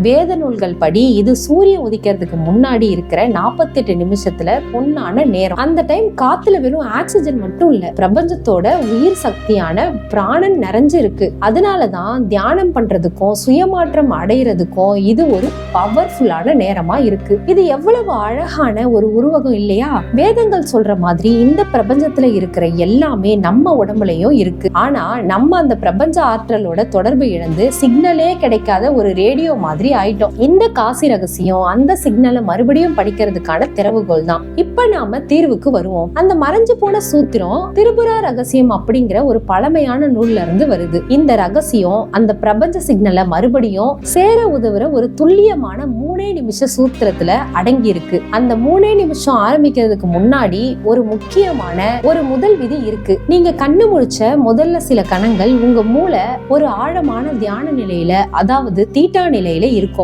வேத நூல்கள் படி இது சூரியன் உதிக்கிறதுக்கு முன்னாடி இருக்கிற நாற்பத்தெட்டு நிமிஷத்துல பொன்னான நேரம். அந்த டைம் காத்துல வெறும் ஆக்சிஜன் மட்டும் இல்ல பிரபஞ்சத்தோட உயிர் சக்தியான பிராணன் நிறைஞ்சு இருக்கு அதனாலதான் தியானம் பண்றதுக்கும் சுயமாற்றம் அடையிறதுக்கும் இது ஒரு பவர்ஃபுல்லான நேரமா இருக்கு. இது எவ்வளவு அழகான ஒரு உருவகம் இல்லையா? வேதங்கள் சொல்ற மாதிரி இந்த பிரபஞ்சத்துல இருக்கிற எல்லாமே நம்ம உடம்புலயும் இருக்கு. ஆனா நம்ம அந்த பிரபஞ்ச ஆற்றலோட தொடர்பு இழந்து சிக்னலே கிடைக்காத ஒரு ரேடியோ மாதிரி ஆயிட்டோம். இந்த காசி ரகசியம் அந்த சிக்னலை மறுபடியும் படிக்கிறதுக்கான திறவுகோல் தான். இப்ப நாம தீர்வுக்கு வருவோம். அந்த மறைஞ்சு போன சூத்திரம் திரிபுரா ரகசியம் அப்படிங்கிற ஒரு பழமையான நூல்ல இருந்து வருது. இந்த ரகசியம் அந்த பிரபஞ்ச சிக்னலை மறுபடியும் சேர உதவுற ஒரு துல்லியமான மூணே நிமிஷ சூத்திரத்துல அடங்கி இருக்கு அந்த மூணே நிமிஷம் ஆரம்பிக்கிறதுக்கு முன்னாடி ஒரு முக்கியமான ஒரு முதல் விதி இருக்கு. நீங்க கண்ணு முழிச்ச முதல்ல சில கணங்கள் உங்க மூளை ஒரு ஆழமான தியான நிலையில அதாவது தீட்டா நிலையில இருக்கும்